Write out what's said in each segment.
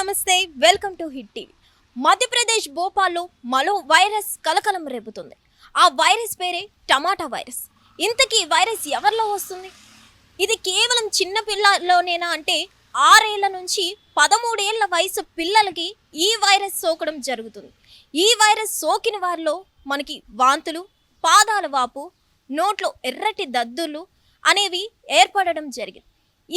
నమస్తే welcome to hit TV. Madhya Pradesh భోపాల్లో మరో virus కలకలం రేపుతుంది. ఆ వైరస్ పేరే టమాటా వైరస్. ఇంతకీ వైరస్ ఎవరిలో వస్తుంది? ఇది కేవలం చిన్నపిల్లలోనేనా అంటే ఆరేళ్ళ నుంచి పదమూడేళ్ళ వయసు పిల్లలకి ఈ వైరస్ సోకడం జరుగుతుంది. ఈ వైరస్ సోకిన వారిలో మనకి వాంతులు పాదాల వాపు నోట్లో ఎర్రటి దద్దులు అనేవి ఏర్పడడం జరిగింది.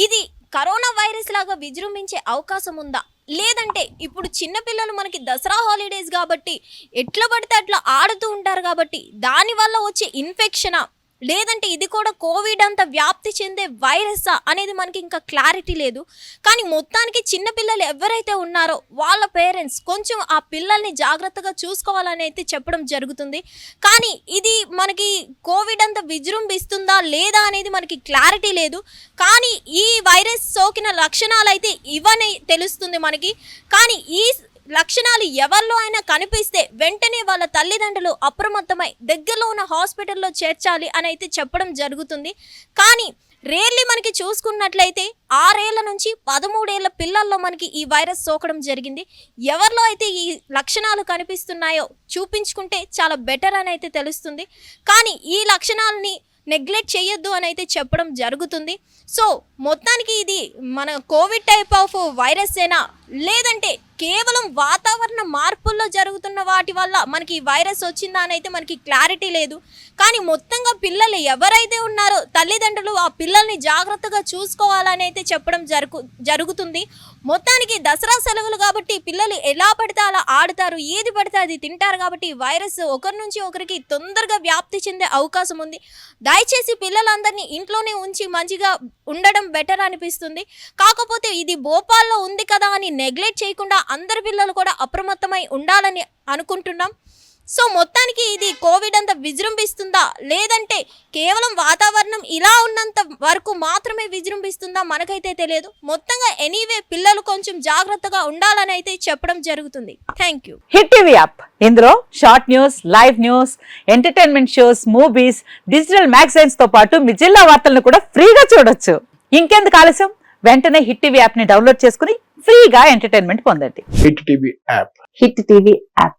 ఇది కరోనా వైరస్ లాగా విజృంభించే అవకాశం ఉందా? లేదంటే ఇప్పుడు చిన్నపిల్లలు మనకి దసరా హాలిడేస్ కాబట్టి ఎట్లా పడితే అట్లా ఆడుతూ ఉంటారు కాబట్టి దానివల్ల వచ్చే ఇన్ఫెక్షనా లేదంటే ఇది కూడా కోవిడ్ అంత వ్యాప్తి చెందే వైరసా అనేది మనకి ఇంకా క్లారిటీ లేదు. కానీ మొత్తానికి చిన్నపిల్లలు ఎవరైతే ఉన్నారో వాళ్ళ పేరెంట్స్ కొంచెం ఆ పిల్లల్ని జాగ్రత్తగా చూసుకోవాలని అయితే చెప్పడం జరుగుతుంది. కానీ ఇది మనకి కోవిడ్ అంత విజృంభిస్తుందా లేదా అనేది మనకి క్లారిటీ లేదు. కానీ ఈ వైరస్ సోకిన లక్షణాలు అయితే ఇవని తెలుస్తుంది మనకి. కానీ ఈ లక్షణాలు ఎవరిలో అయినా కనిపిస్తే వెంటనే వాళ్ళ తల్లిదండ్రులు అప్రమత్తమై దగ్గరలో ఉన్న హాస్పిటల్లో చేర్చాలి అని అయితే చెప్పడం జరుగుతుంది. కానీ రేర్లీ మనకి చూసుకున్నట్లయితే ఆరేళ్ళ నుంచి పదమూడేళ్ళ పిల్లల్లో మనకి ఈ వైరస్ సోకడం జరిగింది. ఎవరిలో అయితే ఈ లక్షణాలు కనిపిస్తున్నాయో చూపించుకుంటే చాలా బెటర్ అని అయితే తెలుస్తుంది. కానీ ఈ లక్షణాలని నెగ్లెక్ట్ చేయొద్దు అని అయితే చెప్పడం జరుగుతుంది. సో మొత్తానికి ఇది మన కోవిడ్ టైప్ ఆఫ్ వైరస్ ఏనా? లేదంటే కేవలం వాతావరణ మార్పుల్లో జరుగుతున్న వాటి వల్ల మనకి వైరస్ వచ్చిందా అని అయితే మనకి క్లారిటీ లేదు. కానీ మొత్తంగా పిల్లలు ఎవరైతే ఉన్నారో తల్లిదండ్రులు ఆ పిల్లల్ని జాగ్రత్తగా చూసుకోవాలని అయితే చెప్పడం జరుగు జరుగుతుంది. మొత్తానికి దసరా సెలవులు కాబట్టి పిల్లలు ఎలా పడితే అలా ఆడతారు ఏది పడితే అది తింటారు కాబట్టి వైరస్ ఒకరి నుంచి ఒకరికి తొందరగా వ్యాప్తి చెందే అవకాశం ఉంది. దయచేసి పిల్లలందరినీ ఇంట్లోనే ఉంచి మంచిగా ఉండడం బెటర్ అనిపిస్తుంది. కాకపోతే ఇది భోపాల్లో ఉంది కదా అని నెగ్లెక్ట్ చేయకుండా అందరి పిల్లలు కూడా అప్రమత్తమై ఉండాలని అనుకుంటున్నాం. సో మొత్తానికి ఇది కోవిడ్ అంత విజృంభిస్తుందా? లేదంటే కేవలం వాతావరణం ఇలా ఉన్నంత వరకు మాత్రమే విజృంభిస్తుందా? మనకైతే తెలియదు. మొత్తంగా ఎనీవే పిల్లలు కొంచెం జాగ్రత్తగా ఉండాలని అయితే చెప్పడం జరుగుతుంది. Thank you hit TV app. ఇందులో short news live news entertainment shows movies digital మ్యాగజైన్స్తో పాటు మీ జిల్లా వార్తలను కూడా ఫ్రీగా చూడొచ్చు. ఇంకెందుకు ఆలస్యం? వెంటనే హిట్ టీవీ యాప్ని డౌన్లోడ్ చేసుకుని ఫ్రీగా ఎంటర్టైన్మెంట్ పొందండి. Hit TV app. Hit TV app.